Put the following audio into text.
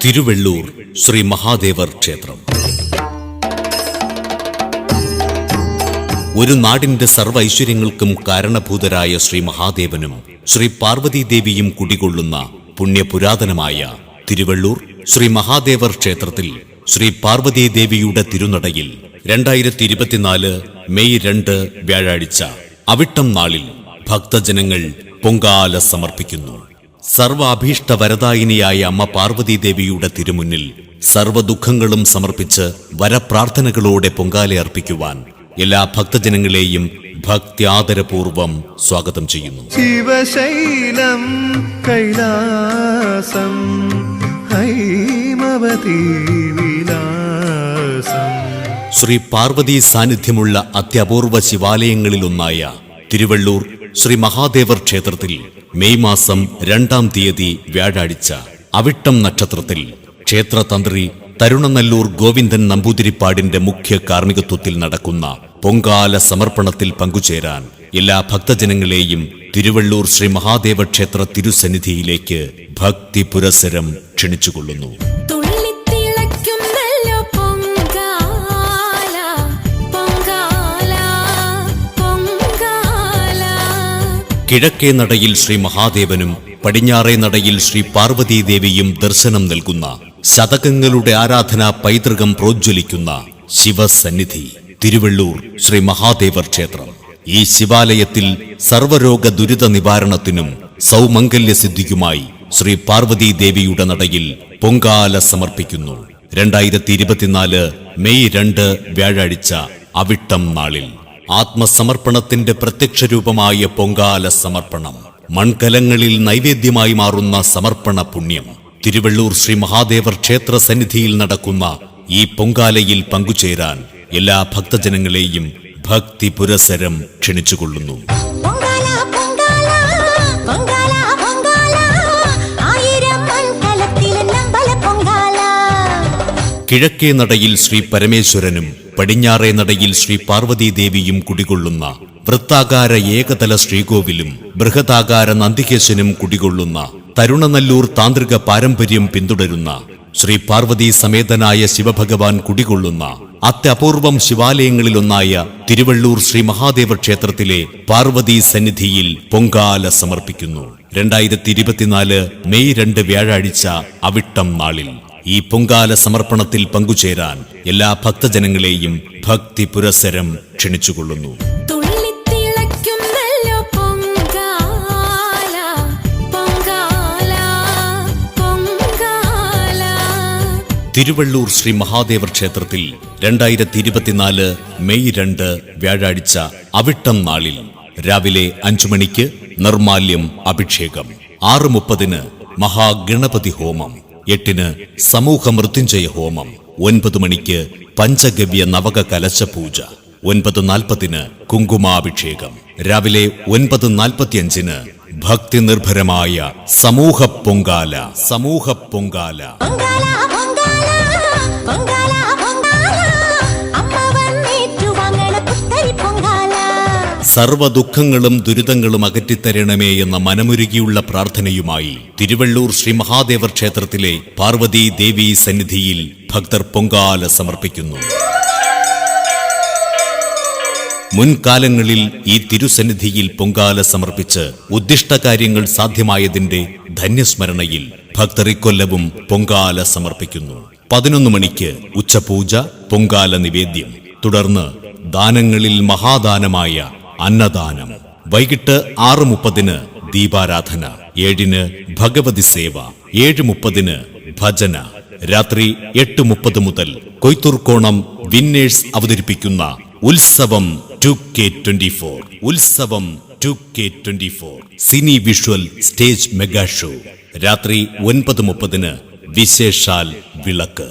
തിരുവള്ളൂർ ശ്രീ മഹാദേവർ ക്ഷേത്രം. ഒരു നാടിന്റെ സർവ ഐശ്വര്യങ്ങൾക്കും കാരണഭൂതരായ ശ്രീ മഹാദേവനും ശ്രീ പാർവതീദേവിയും കുടികൊള്ളുന്ന പുണ്യപുരാതനമായ തിരുവള്ളൂർ ശ്രീ മഹാദേവർ ക്ഷേത്രത്തിൽ ശ്രീ പാർവതീദേവിയുടെ തിരുനടയിൽ രണ്ടായിരത്തി ഇരുപത്തിനാല് മെയ് രണ്ട് വ്യാഴാഴ്ച. അവിട്ടം നാളിൽ ഭക്തജനങ്ങൾ പൊങ്കാല സമർപ്പിക്കുന്നു. സർവാഭീഷ്ട വരദായിനിയായ അമ്മ പാർവതീദേവിയുടെ തിരുമുന്നിൽ സർവ ദുഃഖങ്ങളും സമർപ്പിച്ച് വരപ്രാർത്ഥനകളോടെ പൊങ്കാല അർപ്പിക്കുവാൻ എല്ലാ ഭക്തജനങ്ങളെയും ഭക്ത്യാദരപൂർവം സ്വാഗതം ചെയ്യുന്നു. ശിവശൈലം കൈലാസം ഹൈമവതി വിലാസം ശ്രീ പാർവതി സാന്നിധ്യമുള്ള അത്യപൂർവ ശിവാലയങ്ങളിലൊന്നായ തിരുവള്ളൂർ ശ്രീ മഹാദേവർ ക്ഷേത്രത്തിൽ മെയ് മാസം രണ്ടാം തീയതി വ്യാഴാഴ്ച അവിട്ടം നക്ഷത്രത്തിൽ ക്ഷേത്ര തന്ത്രി തരുണനല്ലൂർ ഗോവിന്ദൻ നമ്പൂതിരിപ്പാടിന്റെ മുഖ്യ കാർമ്മികത്വത്തിൽ നടക്കുന്ന പൊങ്കാല സമർപ്പണത്തിൽ പങ്കുചേരാൻ എല്ലാ ഭക്തജനങ്ങളെയും തിരുവള്ളൂർ ശ്രീ മഹാദേവ ക്ഷേത്ര തിരുസന്നിധിയിലേക്ക് ഭക്തി പുരസരം ക്ഷണിച്ചുകൊള്ളുന്നു. കിഴക്കേ നടയിൽ ശ്രീ മഹാദേവനും പടിഞ്ഞാറേ നടയിൽ ശ്രീ പാർവതീദേവിയും ദർശനം നൽകുന്ന ശതകങ്ങളുടെ ആരാധനാ പൈതൃകം പ്രോജ്വലിക്കുന്ന ശിവസന്നിധി തിരുവള്ളൂർ ശ്രീ മഹാദേവർ ക്ഷേത്രം. ഈ ശിവാലയത്തിൽ സർവരോഗ ദുരിത നിവാരണത്തിനും സൗമംഗല്യ സിദ്ധിക്കുമായി ശ്രീ പാർവതീദേവിയുടെ നടയിൽ പൊങ്കാല സമർപ്പിക്കുന്നു. രണ്ടായിരത്തി ഇരുപത്തിനാല് മെയ് രണ്ട് വ്യാഴാഴ്ച അവിട്ടം നാളിൽ. ആത്മസമർപ്പണത്തിന്റെ പ്രത്യക്ഷ രൂപമായ പൊങ്കാല സമർപ്പണം മൺകലങ്ങളിൽ നൈവേദ്യമായി മാറുന്ന സമർപ്പണ പുണ്യം. തിരുവള്ളൂർ ശ്രീ മഹാദേവർ ക്ഷേത്ര സന്നിധിയിൽ നടക്കുന്ന ഈ പൊങ്കാലയിൽ പങ്കുചേരാൻ എല്ലാ ഭക്തജനങ്ങളെയും ഭക്തി പുരസരം ക്ഷണിച്ചുകൊള്ളുന്നു. കിഴക്കേ നടയിൽ ശ്രീ പരമേശ്വരനും പടിഞ്ഞാറേ നടയിൽ ശ്രീ പാർവതീദേവിയും കുടികൊള്ളുന്ന വൃത്താകാര ഏകതല ശ്രീകോവിലും ബൃഹദാകാര നന്ദികേശനും കുടികൊള്ളുന്ന തരുണനല്ലൂർ താന്ത്രിക പാരമ്പര്യം പിന്തുടരുന്ന ശ്രീ പാർവതി സമേതനായ ശിവഭഗവാൻ കുടികൊള്ളുന്ന അത്യപൂർവം ശിവാലയങ്ങളിലൊന്നായ തിരുവള്ളൂർ ശ്രീ മഹാദേവ ക്ഷേത്രത്തിലെ പാർവതി സന്നിധിയിൽ പൊങ്കാല സമർപ്പിക്കുന്നു. രണ്ടായിരത്തി ഇരുപത്തിനാല് മെയ് രണ്ട് വ്യാഴാഴ്ച അവിട്ടം നാളിൽ. ഈ പൊങ്കാല സമർപ്പണത്തിൽ പങ്കുചേരാൻ എല്ലാ ഭക്തജനങ്ങളെയും ഭക്തി പുരസരം ക്ഷണിച്ചുകൊള്ളുന്നു. തിരുവള്ളൂർ ശ്രീ മഹാദേവർ ക്ഷേത്രത്തിൽ രണ്ടായിരത്തി ഇരുപത്തിനാല് മെയ് രണ്ട് വ്യാഴാഴ്ച അവിട്ടം നാളിൽ രാവിലെ അഞ്ചു മണിക്ക് നിർമാല്യം അഭിഷേകം. ആറ് മുപ്പതിന് മഹാഗണപതി ഹോമം. എട്ടിന് സമൂഹ മൃത്യുഞ്ജയ ഹോമം ഒൻപത് മണിക്ക് പഞ്ചഗവ്യ നവക കലശ പൂജ ഒൻപത് നാൽപ്പതിന് കുങ്കുമാഭിഷേകം രാവിലെ ഒൻപത് നാൽപ്പത്തിയഞ്ചിന് ഭക്തി നിർഭരമായ സമൂഹ പൊങ്കാല. സമൂഹ പൊങ്കാല. സർവ ദുഃഖങ്ങളും ദുരിതങ്ങളും അകറ്റിത്തരണമേ എന്ന മനമുരുകിയുള്ള പ്രാർത്ഥനയുമായി തിരുവള്ളൂർ ശ്രീ മഹാദേവർ ക്ഷേത്രത്തിലെ പാർവതി ദേവി സന്നിധിയിൽ ഭക്തർ പൊങ്കാല സമർപ്പിക്കുന്നു. മുൻകാലങ്ങളിൽ ഈ തിരുസന്നിധിയിൽ പൊങ്കാല സമർപ്പിച്ച് ഉദ്ദിഷ്ട കാര്യങ്ങൾ സാധ്യമായതിന്റെ ധന്യസ്മരണയിൽ ഭക്തർ ഇക്കൊല്ലവും പൊങ്കാല സമർപ്പിക്കുന്നു. പതിനൊന്ന് മണിക്ക് ഉച്ചപൂജ പൊങ്കാല നിവേദ്യം. തുടർന്ന് ദാനങ്ങളിൽ മഹാദാനമായ അന്നദാനം. വൈകിട്ട് ആറ് മുപ്പതിന് ദീപാരാധന ഏഴിന് ഭഗവതി സേവ ഏഴ് മുപ്പതിന് ഭജന രാത്രി എട്ട് മുപ്പത് മുതൽ കൊയ്ത്തൂർക്കോണം വിന്നേഴ്സ് അവതരിപ്പിക്കുന്ന ഉത്സവം ടു കെ ട്വന്റി ഫോർ. ഉത്സവം two K twenty four. Cine visual stage mega show. രാത്രി ഒൻപത് മുപ്പതിന് വിശേഷാൽ വിളക്ക്.